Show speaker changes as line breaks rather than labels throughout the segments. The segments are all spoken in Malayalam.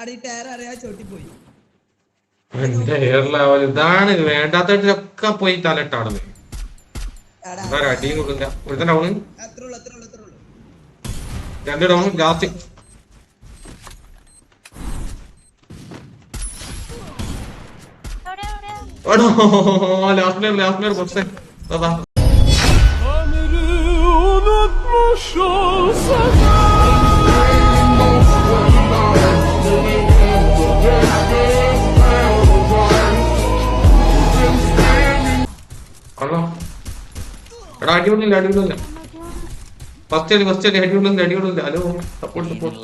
അടി ടയർ അറിയാ ചോട്ടി പോയി.
എന്റെ എയർലാവൽ ഇതാണ് വേണ്ടാത്തതിലൊക്കെ പോയി തലട്ടാടുന്നത്.
എടാ.
വേറെ അടിയും കൊടുക്കില്ല. ഒരുത്ത ഡൗണ്
അത്ര ഉള്ളു അത്ര ഉള്ളു അത്ര ഉള്ളു
രണ്ട് ഡൗൺ ലാസ്റ്റ്
എവിടെ എവിടെ
എടോ ലാസ്റ്റ് പ്ലെയർ ലാസ്റ്റ് പ്ലെയർ കുറച്ച് അതാ
Ömrü unutmuş olsa
അടിപൊളിയില്ല അടിപൊളിയില്ല ഫസ്റ്റ് അടി ഫസ്റ്റ് അടി അടിപൊളിയില്ല അടിപൊളിയില്ല ഹലോ സപ്പോർട്ട് സപ്പോർട്ട്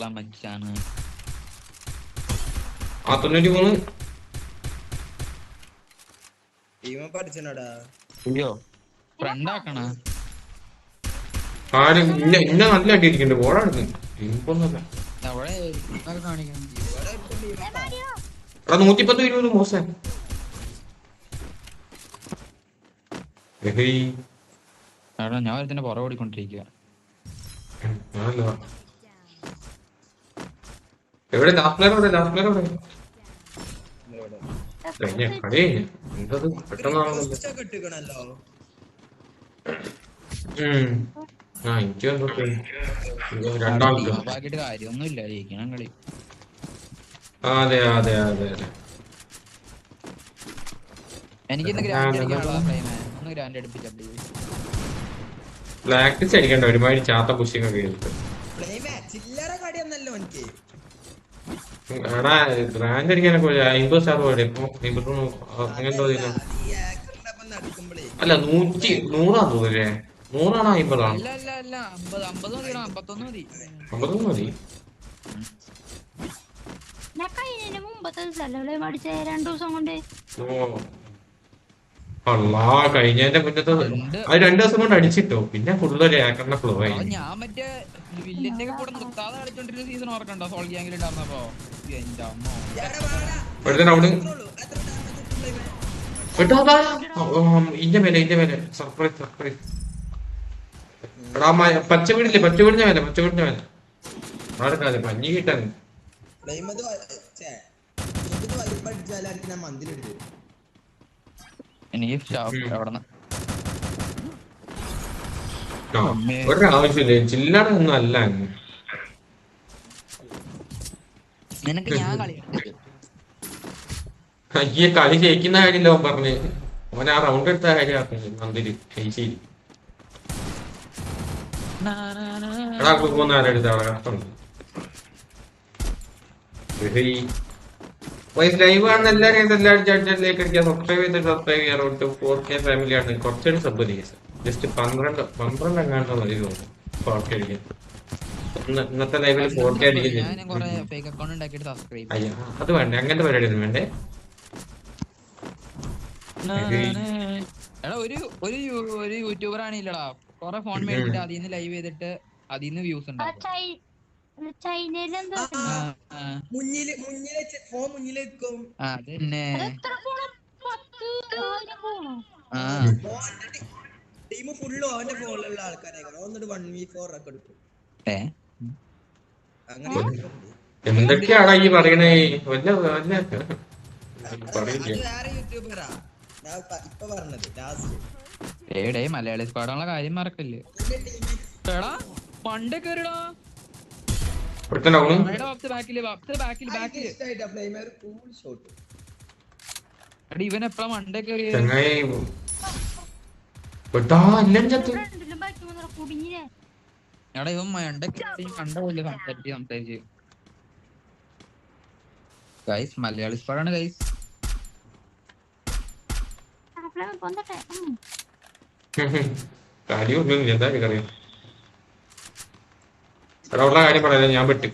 ആ തൊണ്ണൂറ്റി മൂന്ന് ആരും ഇന്ന ഇന്ന നല്ല അടി അടിക്കുന്നുണ്ട് ഓടാണ് ഇപ്പൊന്നല്ല എടാ നൂറ്റിപ്പത്ത് ഇരുപത് മോശം
അവിടെ ഞാൻ ഒരുത്തിന്റെ പുറകെ ഓടിക്കൊണ്ടിരിക്കുക.
എവിടെ? ലാസ്റ്റ് പ്ലെയർ എവിടെ? ലാസ്റ്റ് പ്ലെയർ എവിടെ? കഴിഞ്ഞ കളി. കഴിഞ്ഞു. എന്തത്? പെട്ടെന്നാണല്ലോ
ഒക്കെ ഇട്ടിക്കണല്ലോ
ആ എനിക്ക്
കാര്യമൊന്നുമില്ല ജയിക്കണം കളി.
അതെ അതെ അതെ അതെ.
എനിക്ക് ഇന്ന് ഗ്രാൻഡ് അടിക്കാനുള്ള ഒന്ന് ഗ്രാൻഡ് അടുപ്പിച്ച
പ്രാക്ടീസ് അടിക്കണ്ട ഒരുമാതിരി ചാത്ത പുഷിങ് ഒക്കെ ചെയ്തിട്ട്
പ്ലേമേ ചില്ലറ കടിയൊന്നല്ലോ എനിക്ക്
എടാ റാങ്ക് അടിക്കാനൊക്കെ അമ്പത് സ്റ്റാർ പോലെ ഇപ്പൊ
ആക്ടറിന്റെ ഒപ്പം നടിക്കുമ്പോഴേ
അല്ല നൂറ്റി നൂറാ തോന്നുന്നല്ലേ നൂറാണോ അമ്പതാണോ
അമ്പത്തൊന്ന് മതി.
ഞാൻ കഴിഞ്ഞതിന് മുമ്പത്തെ സ്ഥലങ്ങളെ മടിച്ച രണ്ടു ദിവസം കൊണ്ട്.
ഓ. അല്ലാ കഴിഞ്ഞതിന്റെ മുന്നത്തെ അത് രണ്ടു ദിവസം കൊണ്ട് അടിച്ചിട്ടോ? പിന്നെ ഫുള്ള് ഒരു ഏക്കറിന്റെ ഫ്ലോ ആയി.
ഞാൻ മറ്റേ വില്ലന്റെ ഒക്കെ കൂടെ നിർത്താതെ കളിച്ചോണ്ടിരുന്ന സീസൺ ഓർക്കണ്ടോ സോൾ ഗ്യാങ്ങിൽ ഉണ്ടായിരുന്നപ്പോ എന്റെ അമ്മ.
ഒരുത്തൻ അവിടെ? കേട്ടോ ഇന്റെ മേലെ ഇന്റെ മേലെ. സർപ്രൈസ് സർപ്രൈസ് എടാ മ- പച്ച വീടില്ലേ പച്ച വീടിന്റെ മേലെ. പച്ച വീടിന്റെ മേലെ ആർക്കാതെ പഞ്ഞി കിട്ടാൻ
മന്തിലെടുത്തു
എനിക്ക്
ഒരാവശ്യമില്ല. ചില്ലറ ഒന്നും അല്ല അയ്യേ കളി ജയിക്കുന്ന കാര്യമില്ല അവൻ പറഞ്ഞ്. അവൻ ആ റൗണ്ട് എടുത്ത കാര്യം മന്ദിര് ശരി. എടാ പോകുന്ന ആരെടുത്ത അവിടെ കഷ്ടമുണ്ട് വൈസ് ലൈവ് ആണ് എല്ലാവരെയും എല്ലാവരും ചാറ്റിലേക്ക് അടിക്കുക സബ്സ്ക്രൈബ് ചെയ്ത് സബ്സ്ക്രൈബ് ചെയ്യാറുണ്ട് ഫോർ കെ ഫാമിലി ആണ്. കുറച്ചുകൂടി സബ് ചെയ്യുക ജസ്റ്റ് പന്ത്രണ്ട് പന്ത്രണ്ട് എങ്ങാണ്ടോ മതി തോന്നുന്നു ഫോർ കെ അടിക്കാൻ. ഇന്ന്- ഇന്നത്തെ ലൈവിൽ ഫോർ കെ
ഞാൻ കൊറേ
അടിക്കുന്നില്ല
ഫേക്ക് അക്കൗണ്ട് ഉണ്ടാക്കിയിട്ട് സബ്സ്ക്രൈബ്
അയ്യോ അത് വേണ്ട. അങ്ങനത്തെ പരിപാടി ഒന്നും വേണ്ടേ?
എടാ ഒരു ഒരു ഒരു യൂട്യൂബർ ആണില്ലടാ കൊറേ ഫോൺ മേടിച്ചിട്ട് അതിന്ന് നിന്ന് ലൈവ് ചെയ്തിട്ട് അതിന്ന് നിന്ന് വ്യൂസ്
ആ
ഉണ്ടാക്കും
ചൈ ചൈനയിൽ എന്താ
ആ,
ആ, ആ,
മുന്നിൽ മുന്നിൽ ഫോൺ മുന്നിൽ വെക്കും.
അതന്നെ.
ടീം ഫുള്ളും അവന്റെ ഫോണിലുള്ള ആൾക്കാരായിരിക്കും എന്നിട്ട് വൺ വി ഫോർ ഒക്കെ എടുക്കും.
ഏ?
അങ്ങനെ
എന്തൊക്കെയാടാ ഈ പറയണേ? വല്ല
ഏടേ മലയാളി സ്ക്വാഡുള്ള കാര്യം മറക്കല്ലേ. പണ്ടൊക്കെ പണ്ട് കയറിടാ ഇവൻ എപ്പഴാ മണ്ടേ
ചങ്ങായി എടാ
ഇവൻ മണ്ട കണ്ട പോലെ സംസാരിച്ച് സംസാരിച്ച്. ഗൈസ് മലയാളി സ്പാടാണ് ഗൈസ്
അവിടെ വന്നിട്ടെ ഉം.
കാര്യം ഒന്നും എന്താ അറിയാം ഉള്ള കാര്യം പറയാം ഞാൻ
പോട്ടെ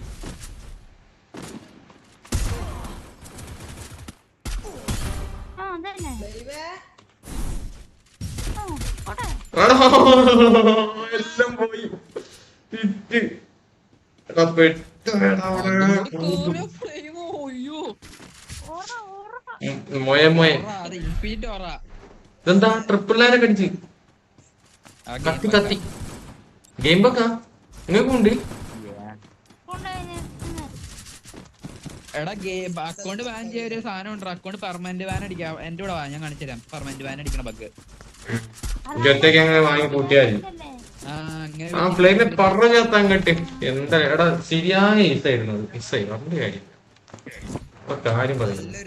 എല്ലാം പോയി. തിറ്റ്. എടാ പെട്ട് മോയെ മോയെ.
ഓറ
ഇതെന്താ ട്രിപ്പിൾ ലൈനൊക്കെ അടിച്ച് കത്തി കത്തി. ഗെയിം വെക്കാ നിങ്ങൾക്കും
എടാ ഗെയിം അക്കൗണ്ട് ബാൻ ചെയ്യ ഒരു സാധനം ഉണ്ട് അക്കൗണ്ട് പെർമനന്റ് ബാൻ അടിക്കാം. എന്റെ കൂടെ വാ ഞാൻ കാണിച്ചു തരാം. പെർമനന്റ് ബാൻ അടിക്കണ ബഗ്
ഒറ്റയ്ക്ക് അങ്ങനെ വാങ്ങി കൂട്ടിയാൽ മതി.
ആ അങ്ങനെ
ആ പ്ലെയിനെ പറഞ്ഞാത്ത അങ്ങട്ട്. എന്താ എടാ ശരിയായ ഈസായിരുന്നു അത്. മിസ്സായി പറഞ്ഞ കാര്യം. ഇപ്പൊ പറയുന്നു.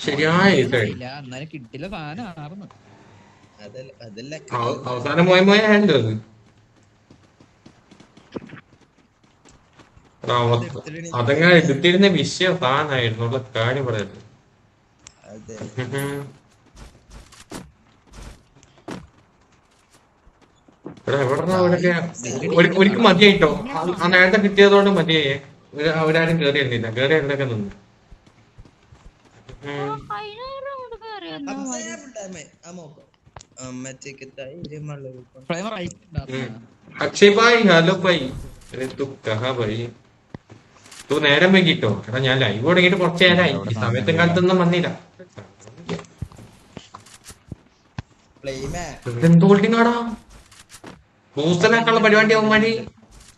ശരിയായ
കിട്ടില്ല സാധനം
അവസാനം പോയ പോയ ഹാൻഡ് അത് എടാ, അവ- അതങ്ങനെ എടുത്തിരുന്ന വിഷയം താനായിരുന്നു ഉള്ള കാര്യം ഒരു- ഒരിക്കൽ മതിയായിട്ടോ? ആ- ആ നേരത്തെ കിട്ടിയതുകൊണ്ട് മതിയായേ അവരാരും കേറി എന്നില്ല കേറി എന്തൊക്കെ നിന്ന്. അക്ഷയ് ഭായ് ഹലോ ഭായ്. ഋതു കഹ കഹാ ഭായ്. തു നേരം വൈകിട്ടോ? എടാ ഞാൻ ലൈവ് തുടങ്ങിയിട്ട് കുറച്ച് നേരമായി ഈ സമയത്തും കാലത്തൊന്നും വന്നില്ല. എന്ത് ഹോൾഡിംഗ് ആടാ? ബൂസ്റ്ററാക്കാനുള്ള പരിപാടി അവന്മാര്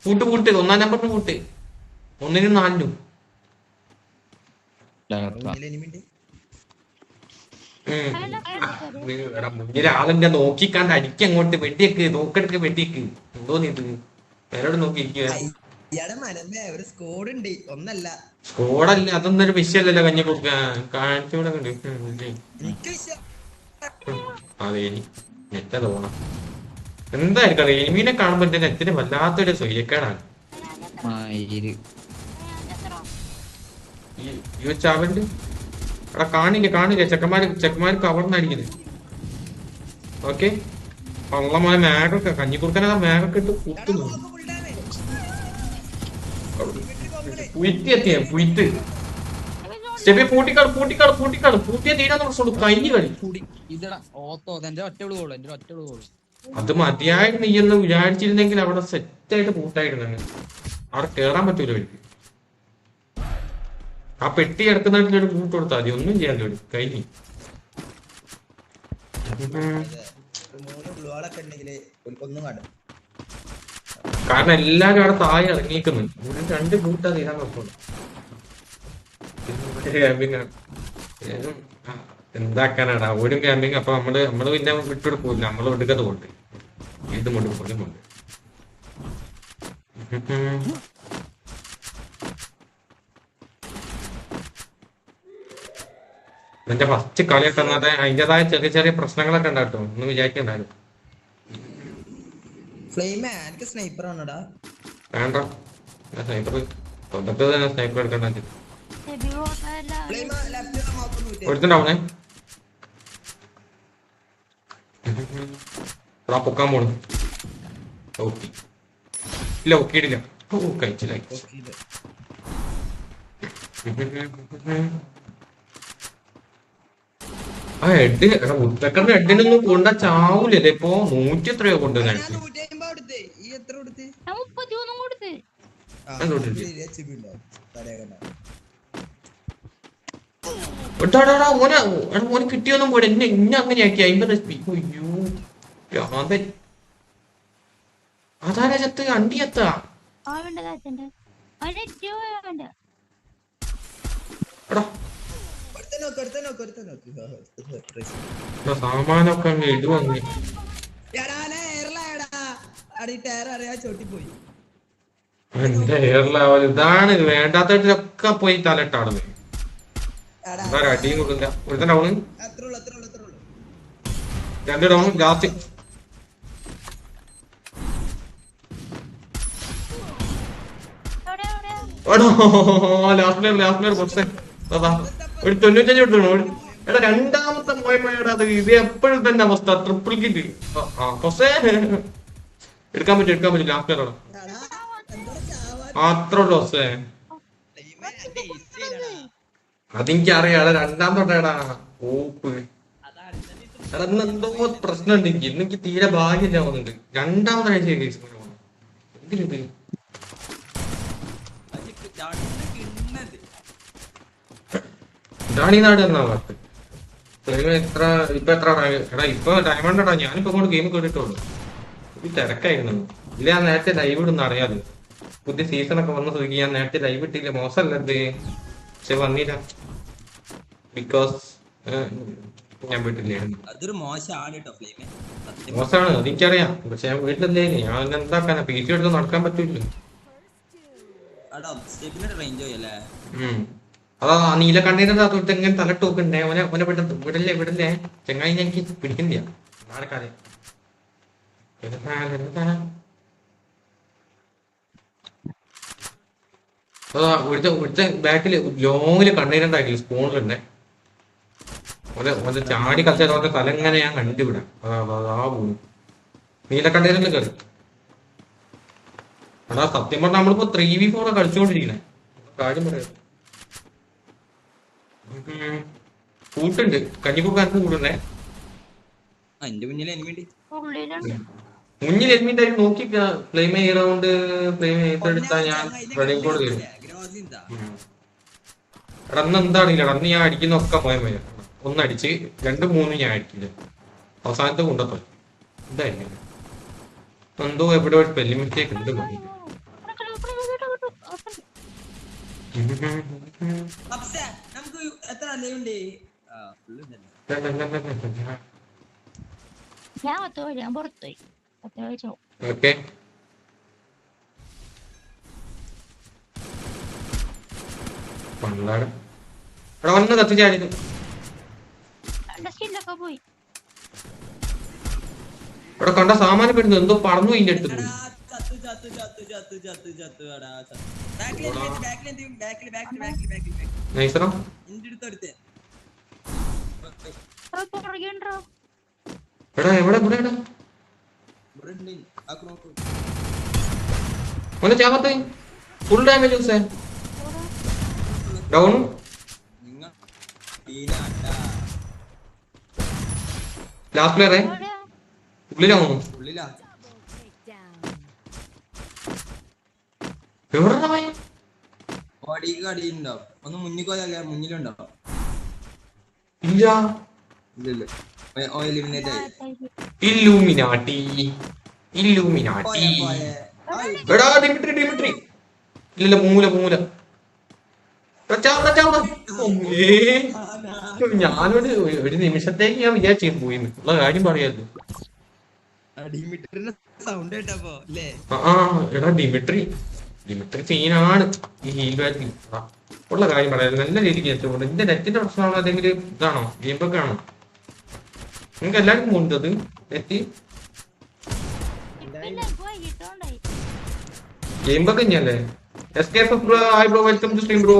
കൂട്ട് കൂട്ട് ഒന്നാം നമ്പർ കൂട്ട് ഒന്നിനും നാലിനും. മുന്നിൽ ആളിന്റെ നോക്കിക്കാണ്ട് അടിക്കങ്ങോട്ട് വെടിയേക്ക് നോക്കെടുക്ക് വെടിയേക്ക് എന്തോന്നിട്ട് നേരോട് നോക്കിയിരിക്കുക
ഇയാടെ മനമേ ഒരു സ്കോഡ് ഉണ്ട്. ഒന്നല്ല.
സ്കോഡല്ല അതൊന്നും ഒരു വിഷയമല്ലല്ലോ കഞ്ഞി കൊടുക്കാൻ കാണിച്ചൂടെ നെറ്റ തോണം എന്തായിരിക്കും എനിമീനെ കാണുമ്പോ എന്റെ നെറ്റിന് വല്ലാത്തൊരു സൂര്യക്കേടാണ്. ഈ അവിടെ കാണില്ല കാണില്ല ചെക്കന്മാര് ചെക്കന്മാര് കവർന്നടിക്കുന്നത് ഓക്കെ? പള്ളമായ മേഘൊക്കെ കഞ്ഞി കൊടുക്കാനാ മേഘൊക്കെ ഇട്ട് കുത്തുന്നു. പുയ്ത്തി എത്തിയ സ്റ്റെപ്പി പൂട്ടിക്കാട് പൂട്ടിക്കാട് പൂട്ടിക്കാട്. പൂട്ടിയ തീരാന്ന് പ്രശ്നമുള്ളൂ കഴിഞ്ഞു കളി. അത് മതിയായിട്ട് നീ എന്ന് വിചാരിച്ചിരുന്നെങ്കിൽ അവിടെ സെറ്റ് ആയിട്ട് പൂട്ടായിരുന്നു. അവിടെ കേറാൻ പറ്റൂല അവർക്ക്. ആ പെട്ടി എടുക്കുന്നതിൽ ഒരു കൂട്ട് കൊടുത്താൽ മതി. ഒന്നും ചെയ്യാൻ ഒരു കഴിഞ്ഞു
ഒന്നും കാണും
കാരണം എല്ലാരും അവിടെ താഴെ ഇറങ്ങിക്കുന്നു ഒരു രണ്ട് കൂട്ടാ തീരാൻ നോക്കുന്നു എന്താക്കാനാടാ? ഒരു ക്യാമ്പിങ് അപ്പൊ നമ്മൾ നമ്മൾ പിന്നെ വിട്ടെടുക്കൂല നമ്മൾ എടുക്കത്ത് കൊണ്ട് ഇത് കൊണ്ട് കൊണ്ട് കൊണ്ട് എന്റെ ഫസ്റ്റ് കളി കിട്ടുന്നത് അതിന്റേതായ ചെറിയ ചെറിയ പ്രശ്നങ്ങളൊക്കെ ഉണ്ടാട്ടോ ഒന്ന് വിചാരിക്കണ്ടായിരുന്നു.
എനിക്ക് സ്നൈപ്പർ ആണോടാ.
വേണ്ട. സ്നൈപ്പർ തുടക്കത്തിൽ തന്നെ സ്നൈപ്പർ എടുക്കണ്ട.
ഫ്ലെയിമ ലെഫ്റ്റ് നോക്കുന്നു വിട്ടേ
ഒരുത്തുണ്ടാവുന്നേ എടാ പൊക്കാൻ പോണു. ഓക്കെ. ഇല്ല ഒക്കിയിട്ടില്ല. ഓ കഴിച്ചില്ല ആ ഹെഡ് എടാ മുത്തക്കറിന്റെ ഹെഡിനൊന്നും കൊണ്ട ചാവൂലല്ലേ ഇപ്പൊ നൂറ്റി എത്രയോ കൊണ്ടുവന്നെ
ഞാൻ നൂറ്റി അമ്പത് കൊടുത്തേ ഈ എത്ര കൊടുത്തേ?
ഞാൻ മുപ്പത്തിമൂന്നും കൊടുത്ത്.
ഓന് കിട്ടിയൊന്നും പോടെ എന്നെ ഇന്നെ അങ്ങനെയാക്കി അമ്പത് എസ് പി അയ്യോ ഭ്രാന്തൻ അതാരാ ചത്ത്? അണ്ടി എത്താ സാമാനൊക്കെ അങ്ങ് ഇടുവങ്ങ്
ടയർ അറിയാ ചോട്ടിപ്പോയി
എന്റെ ഹെയറിലാവൽ ഇതാണ് വേണ്ടാത്തതിലൊക്കെ പോയി തലട്ടാണ് അടിയും കൊടുക്കില്ല. ഒരുത്തൻ ഡൗണ് രണ്ട് ഡൗൺ ലാസ്റ്റ് ഒരു തൊണ്ണൂറ്റഞ്ച് കിട്ടണോ എടാ രണ്ടാമത്തെ മോയമ്മയുടെ അത്. ഇത് എപ്പോഴും തന്നെ അവസ്ഥ. ട്രിപ്പിൾ കിറ്റ് ആ എടുക്കാൻ പറ്റും എടുക്കാൻ പറ്റും ലാസ്റ്റ് പ്ലെയർ
അത്ര ഡോസ്
അതെനിക്ക് അറിയാം രണ്ടാമത്തോട്ടാടാ ഓപ്പ്. എടാ ഇന്ന് എന്തോ പ്രശ്നമുണ്ട് എനിക്ക്. ഇന്ന് എനിക്ക് തീരെ ഭാഗ്യമില്ല പോകുന്നുണ്ട് രണ്ടാമതായി ഈ നാട് എന്നാ പറഞ്ഞത് ഇപ്പൊ എത്ര ഇപ്പൊ എത്ര ഇപ്പൊ ഡയമണ്ട് ഞാനിപ്പോ ഗെയിം കേട്ടിട്ടുള്ളൂ ഈ തിരക്കായിരുന്നു. ഇല്ല ഞാൻ നേരത്തെ ലൈവ് ഇടുന്ന അറിയാതെ പുതിയ സീസൺ ഒക്കെ വന്ന സ്ഥിതിക്ക് ഞാൻ നേരത്തെ ലൈവ് ഇട്ടില്ല. മോശമല്ലത്. പക്ഷെ വന്നില്ല. ബിക്കോസ് ഞാൻ വീട്ടിലായിരുന്നു
അതൊരു മോശമാണ്.
എനിക്കറിയാം. പക്ഷെ ഞാൻ വീട്ടിലല്ലേ ഞാൻ എന്താക്കാനാ? പി സി എടുത്ത് നടക്കാൻ പറ്റൂല
അവിടെ ഒബ്സ്റ്റേക്കിന്റെ റേഞ്ച് പോയല്ലേ
ഉം. അതാ ആ നീല കണ്ണീരിന്റെ തല എങ്ങനെ തലട്ട് ഓനെ അവനെ അവനെ വിട വിടല്ലേ? വിടല്ലേ ചെങ്ങായി ഞാൻ എനിക്ക് പിടിക്കണ്ടില്ല നാളെക്കാലം അതാ ഇവിടുത്തെ ഇവിടുത്തെ ബാക്കിൽ ലോങ്ങിൽ കണ്ണീരുണ്ടാക്കില്ല സ്പൂണിലുണ്ടേ ഓന്റെ ഓന്റെ ചാടി കളിച്ചാൽ ഓന്റെ തല ഞാൻ കണ്ടുവിടാം അതാ അതാ, അതാ പോകും നീല കണ്ണീരിൽ കയറി അതാ സത്യം പറഞ്ഞാൽ നമ്മളിപ്പോ ത്രീ വി ഫോർ കളിച്ചുകൊണ്ടിരിക്കണേ കാര്യം പറയാം. കൂട്ടുണ്ട്. കഞ്ഞിക്കുക്കാർക്ക് കൂട്ടുണ്ടേ
ആ, എന്റെ മുന്നിൽ എനിക്ക് വേണ്ടി
മുന്നിൽ എൽമിന്റെ നോക്കി ഫ്ലെയിം ചെയ്യണോണ്ട് ഫ്ലെയിം ചെയ്തെടുത്താ ഞാൻ വെളിയും കോഡ് വരും റണ്ണ്. എന്താണില്ല റണ്ണ് ഞാൻ അടിക്കുന്ന ഒക്കെ പോയ മതി. ഒന്നടിച്ച് രണ്ടും മൂന്നും ഞാൻ അടിക്കില്ല. അവസാനത്തെ കൊണ്ടപ്പോ ഇതായിരിക്കും. എന്തോ എവിടെ ഒരു സ്പെല്ലിംഗ് മിസ്റ്റേക്ക് ഉണ്ട് മതി
നമുക്ക് എത്ര അല്ലേ ആ ഫുള്ള് ഉണ്ടല്ലോ
ഞാൻ പത്ത് ഞാൻ പുറത്തുപോയി കഴിച്ചോ
ഓക്കെ. പണ്ടാട് എടാ ഒന്ന് കത്തിച്ചാടിക്കും
പോയി.
ഇവിടെ കണ്ട സാമാനപ്പെടുന്നു എന്തോ പറന്നു ഇതിന്റെ അടുത്ത്
എടാ.
എവിടെ എവിടെ എടാ
ഇവിടെ ഉണ്ട് ആക്ക് നോക്കൂ
ഒന്ന് ചാകത്ത്. ഫുൾ ഡാമേജ് യൂസേ ഡൗൺ ലാസ്റ്റ് പ്ലെയറേ ഉള്ളിലാവുന്നു
ഉള്ളിലാ
എവിടെ
ഓടിക്ക് അടിയുണ്ടോ ഒന്ന് മുന്നിൽ പോയല്ലേ മുന്നിലുണ്ടോ?
ഇല്ല.
ഇല്ലല്ല എലിമിനേറ്റ് ആയി.
ഇല്ലൂമിനാട്ടി ഇല്ലൂമിനാട്ടി. എടാ ഡിമിട്രി ഡിമിട്രി ഇല്ല മൂല മൂല. ഞാനൊരു ഒരു നിമിഷത്തേക്ക് ഞാൻ വിചാരിച്ചു പോയി ഉള്ള കാര്യം പറയാല്ലോ ആ എടാ ഡിമിട്രി ഡിമിട്രി സീനാണ് ഈ ഹീൽ ബാറ്റിൽ ഉള്ള കാര്യം പറയാം. നല്ല രീതിക്ക് എത്തുകൊണ്ട് എന്റെ നെറ്റിന്റെ പ്രശ്നമാണോ? അതെങ്കിലും ഇതാണോ? ഗെയിം ബഗ് ആണോ? നിങ്ങൾക്ക് എല്ലാവർക്കും പോകുന്നത് നെറ്റ് ഗെയിം ബഗ് തന്നെയല്ലേ S K F bro hi bro welcome to stream bro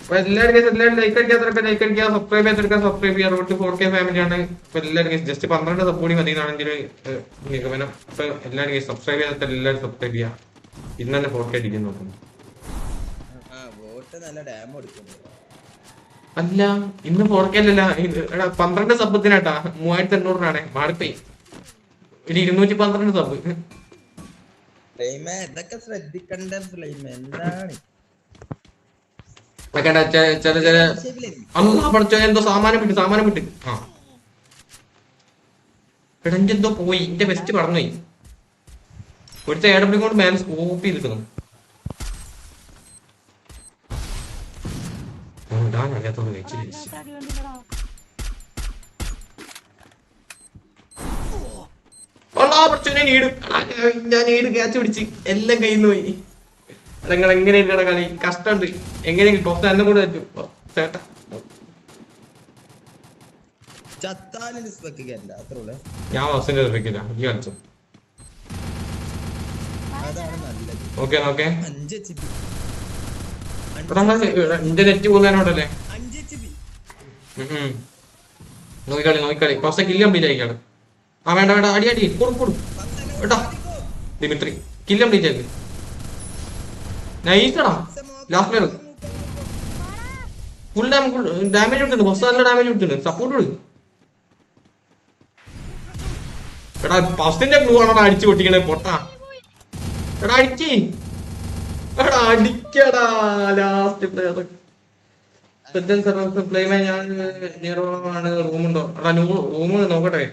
അപ്പൊ എല്ലാവരും എല്ലാവരും ലൈക്ക് അടിക്കാത്തവരൊക്കെ ലൈക്ക് അടിക്കുക സബ്സ്ക്രൈബ് ചെയ്യാത്തവരൊക്കെ സബ്സ്ക്രൈബ് ചെയ്യുക അറുപത്തി ഫോർ കെ ഫാമിലിയാണ് അപ്പൊ എല്ലാവരും ജസ്റ്റ് പന്ത്രണ്ട് സപ്പോർട്ടി മതി എന്നാണ് എന്റെ ഒരു നിഗമനം. അപ്പൊ എല്ലാവരും സബ്സ്ക്രൈബ് ചെയ്യാത്ത എല്ലാവരും സബ്സ്ക്രൈബ് ചെയ്യുക ഇന്ന് തന്നെ ഫോർ കെ അടിക്കാൻ നോക്കുന്നു. അല്ല ഇന്ന് ഫോർ കെ അല്ലല്ല എടാ പന്ത്രണ്ട് സബ്ബത്തിനാട്ടാ മൂവായിരത്തി എണ്ണൂറിനാണ് മാറിപ്പോയി ഒരു ഇരുന്നൂറ്റി പന്ത്രണ്ട് സബ്
ഇതൊക്കെ ശ്രദ്ധിക്കണ്ട എന്താണ്?
ചില ചില? അല്ല പഠിച്ചോ എന്തോ സാമാനം വിട്ട് സാമാനം വിട്ട് ആ. എന്തോ പോയി. എന്റെ ബെസ്റ്റ് പറഞ്ഞുപോയി എ ഡബ്ല്യൂ കൊണ്ട് മേലെ സ്കോപ്പ് ചെയ്തിരിക്കുന്നു ഓ, അറിയാത്തോണ്ട് കഴിച്ചില്ല?
കൊണ്ടില്ലടാ
നീട് ഞാൻ നീട് ക്യാച്ച് പിടിച്ച് എല്ലാം കയ്യിൽ നിന്ന് പോയി. നിങ്ങൾ എങ്ങനെ കളി? കഷ്ടമുണ്ട്. എങ്ങനെയെങ്കിലും ടോസ് എല്ലാം കൂടെ പറ്റും. ചേട്ടാ. ഞാൻ ബസ്സിന്റെ ഈ ഓക്കെ ഓക്കെ. എന്റെ നെറ്റ് പോകുന്നതിനോടല്ലേ. നോക്കിക്കളി നോക്കിക്കളി. കുറച്ച് കില്ല് കംപ്ലീറ്റ് ആയിക്കാണ് ആ വേണ്ട വേണ്ട. അടി അടി. കൊടുക്കും കൊടുക്കും കേട്ടോ? ദിമിത്രി കില്ലം ഡീറ്റേക്ക് നൈസടാ last player full damage damage കൊടുത്തിട്ടുണ്ട്. ബസ് നല്ല ഡാമേജ് കൊടുത്തിട്ടുണ്ട്. സപ്പോർട്ട് കൊടുക്കും. എടാ ഫസ്റ്റിന്റെ ഗ്ലൂ ആണോ അടിച്ചു പൊട്ടിക്കണേ. പൊട്ടാ. എടാ അടിക്ക്. എടാ അടിക്കടാ. ലാസ്റ്റ് പ്ലെയർ ഞാൻ ആണ് റൂമുണ്ടോ എടാ റൂം നോക്കട്ടെ.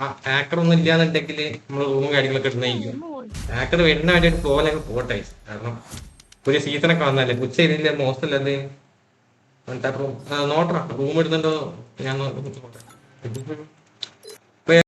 ആ ഒന്നും ഒന്നും ഇല്ലാന്നുണ്ടെങ്കിൽ നമ്മൾ റൂമും കാര്യങ്ങളൊക്കെ ഇടുന്നതായിരിക്കും ഹാക്കർ വരുന്ന വേണ്ടിയിട്ട് പോകാനൊക്കെ പോട്ടെ. കാരണം പുതിയ സീസണൊക്കെ വന്നല്ലേ ഉച്ച ഇതിന്റെ മോശമല്ല നോട്ടറാ. റൂം ഇടുന്നുണ്ടോ? ഞാൻ നോക്കട്ടെ.